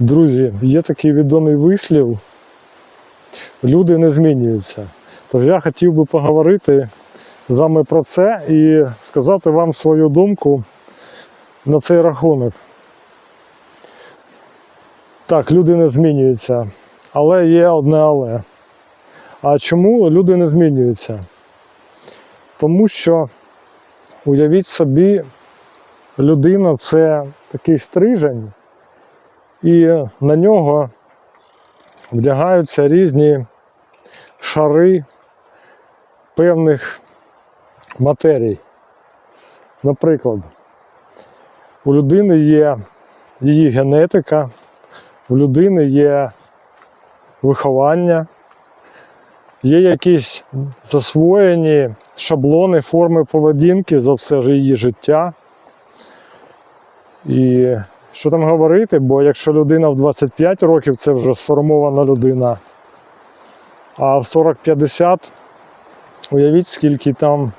Друзі, є такий відомий вислів. Люди не змінюються. Тож я хотів би поговорити з вами про це і сказати вам свою думку на цей рахунок. Так, люди не змінюються, але є одне але. А чому люди не змінюються? Тому що уявіть собі, людина це такий стрижень, і на нього вдягаються різні шари певних матерій. Наприклад, у людини є її генетика, у людини є виховання, є якісь засвоєні шаблони форми поведінки за все ж її життя. І що там говорити, бо якщо людина в 25 років це вже сформована людина, а в 40-50 уявіть, скільки там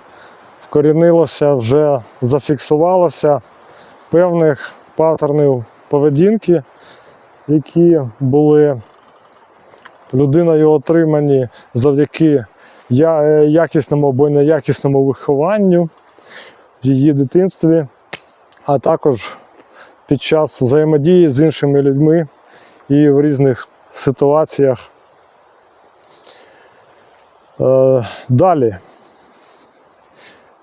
вкорінилося, вже зафіксувалося певних паттернів поведінки, які були. Людиною отримані завдяки е, якісному або неякісному вихованню в її дитинстві, а також під час взаємодії з іншими людьми і в різних ситуаціях. Е, Далі.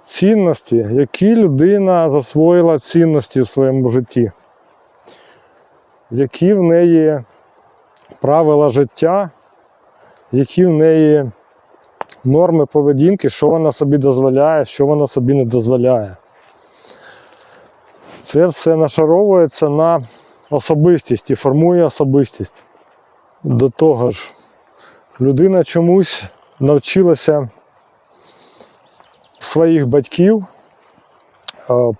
Цінності, які людина засвоїла цінності в своєму житті, які в неї правила життя, які в неї норми поведінки, що вона собі дозволяє, що вона собі не дозволяє. Це все нашаровується на особистість і формує особистість. До того ж, людина чомусь навчилася своїх батьків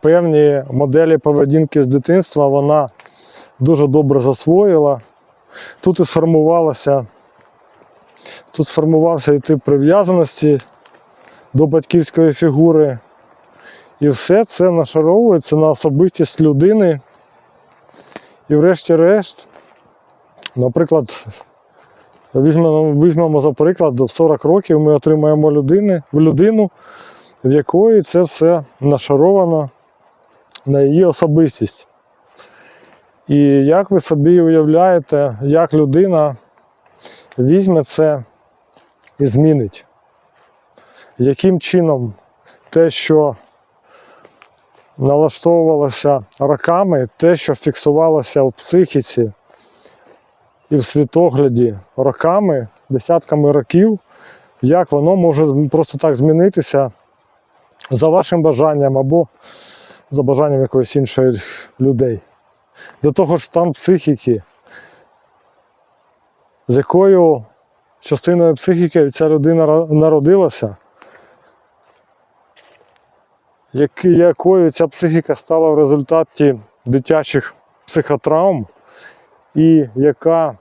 певні моделі поведінки з дитинства вона дуже добре засвоїла. Тут і сформувалася, тут сформувався і тип прив'язаності до батьківської фігури. І все це нашаровується на особистість людини. І врешті-решт, наприклад, візьмемо, візьмемо за приклад, в 40 років ми отримаємо людини, людину, в якої це все нашаровано на її особистість. І як ви собі уявляєте, як людина візьме це і змінить? Яким чином те, що налаштовувалося роками, те, що фіксувалося в психіці і в світогляді роками, десятками років, як воно може просто так змінитися за вашим бажанням або за бажанням якоїсь іншої людей. До того ж стан психіки, з якою частиною психіки ця людина народилася, якою ця психіка стала в результаті дитячих психотравм, і яка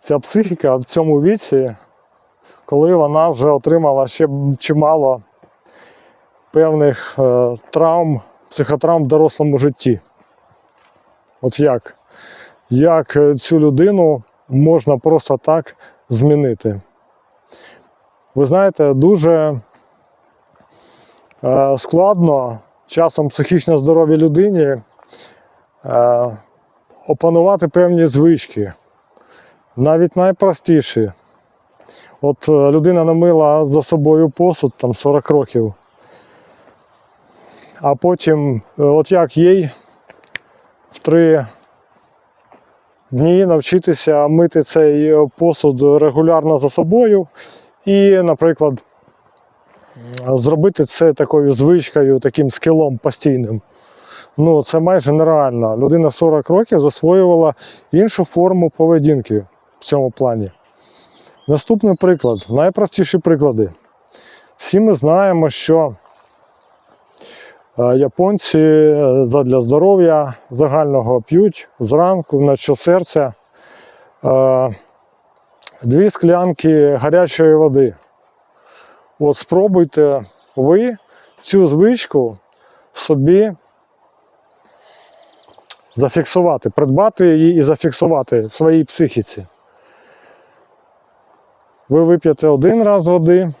ця психіка в цьому віці, коли вона вже отримала ще чимало певних е, травм, психотравм в дорослому житті. От як? Як е, цю людину можна просто так змінити? Ви знаєте, дуже складно часом психічно здоровій людині е, опанувати певні звички, навіть найпростіші. От е, людина намила за собою посуд там 40 років, а потім, е, от як їй в три дні навчитися мити цей е, посуд регулярно за собою і, наприклад, зробити це такою звичкою, таким скілом постійним. Ну, це майже нереально. Людина 40 років засвоювала іншу форму поведінки в цьому плані. Наступний приклад, найпростіші приклади. Всі ми знаємо, що е, японці е, задля здоров'я загального п'ють зранку на щосерця е, дві склянки гарячої води. От спробуйте ви цю звичку собі зафіксувати, придбати її і зафіксувати в своїй психіці. Ви вип'єте один раз води,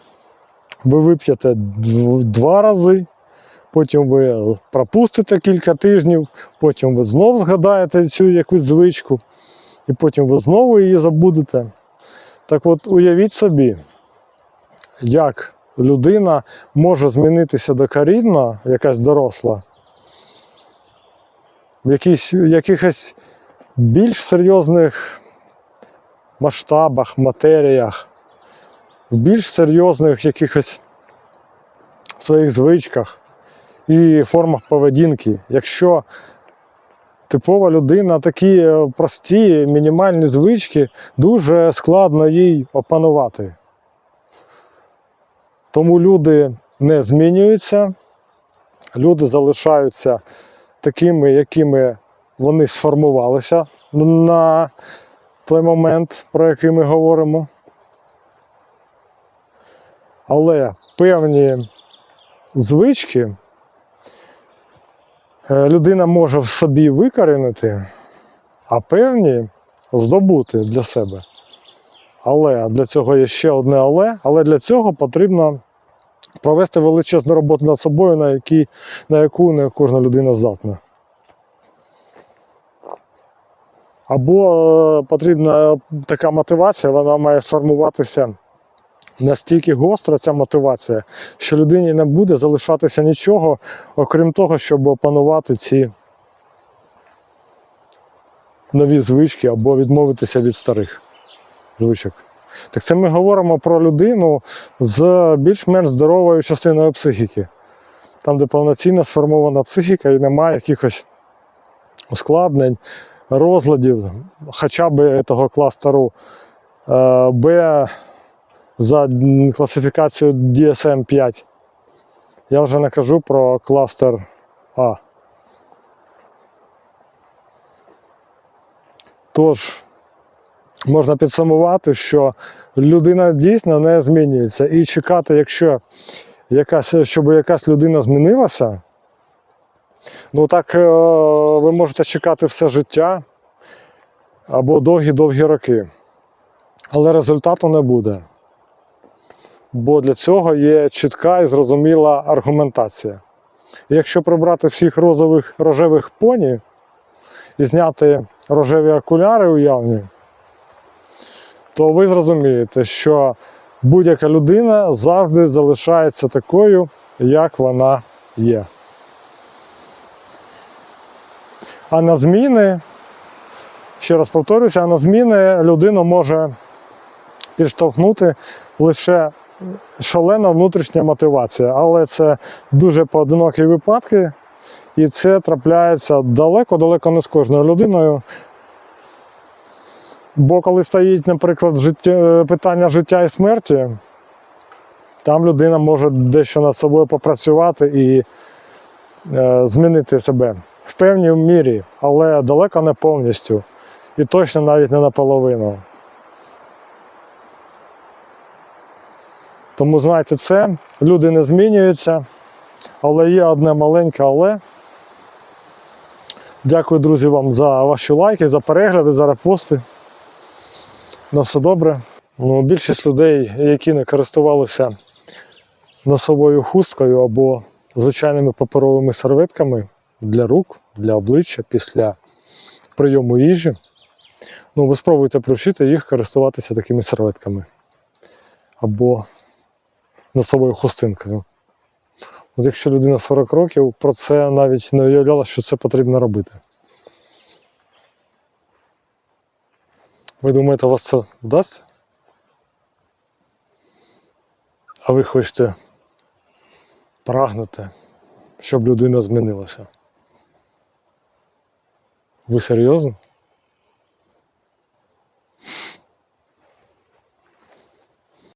ви вип'єте два рази, потім ви пропустите кілька тижнів, потім ви знову згадаєте цю якусь звичку, і потім ви знову її забудете. Так от уявіть собі, як людина може змінитися докорінно, якась доросла, в якісь, якихось більш серйозних масштабах, матеріях, в більш серйозних якихось своїх звичках і формах поведінки. Якщо типова людина такі прості, мінімальні звички, дуже складно їй опанувати. Тому люди не змінюються, люди залишаються такими, якими вони сформувалися на той момент, про який ми говоримо. Але певні звички е, людина може в собі викорінити, а певні здобути для себе. Але для цього є ще одне але, але для цього потрібно провести величезну роботу над собою, на, які, на яку не кожна людина здатна. Або е, потрібна така мотивація, вона має сформуватися настільки гостра ця мотивація, що людині не буде залишатися нічого, окрім того, щоб опанувати ці нові звички або відмовитися від старих звичок. Так це ми говоримо про людину з більш-менш здоровою частиною психіки. Там, де повноцінно сформована психіка і немає якихось ускладнень, розладів, хоча б того кластеру е, Б за класифікацією DSM-5. Я вже не кажу про кластер А. Тож, можна підсумувати, що людина дійсно не змінюється. І чекати, якщо якась, щоб якась людина змінилася, ну так е, ви можете чекати все життя або довгі-довгі роки. Але результату не буде. Бо для цього є чітка і зрозуміла аргументація. Якщо прибрати всіх розових рожевих поні і зняти рожеві окуляри уявні, то ви зрозумієте, що будь-яка людина завжди залишається такою, як вона є. А на зміни, ще раз повторюся, а на зміни людину може підштовхнути лише шалена внутрішня мотивація. Але це дуже поодинокі випадки, і це трапляється далеко-далеко не з кожною людиною. Бо коли стоїть, наприклад, життя, питання життя і смерті, там людина може дещо над собою попрацювати і е, змінити себе в певній мірі, але далеко не повністю. І точно навіть не наполовину. Тому знайте це, люди не змінюються, але є одне маленьке але. Дякую, друзі, вам за ваші лайки, за перегляди, за репости. На все добре. Ну, більшість людей, які не користувалися носовою хусткою або звичайними паперовими серветками для рук, для обличчя після прийому їжі, ну, ви спробуйте привчити їх користуватися такими серветками. Або носовою хустинкою. От якщо людина 40 років, про це навіть не уявляла, що це потрібно робити. Ви думаєте, у вас це вдасться? А ви хочете прагнете, щоб людина змінилася? Ви серйозно?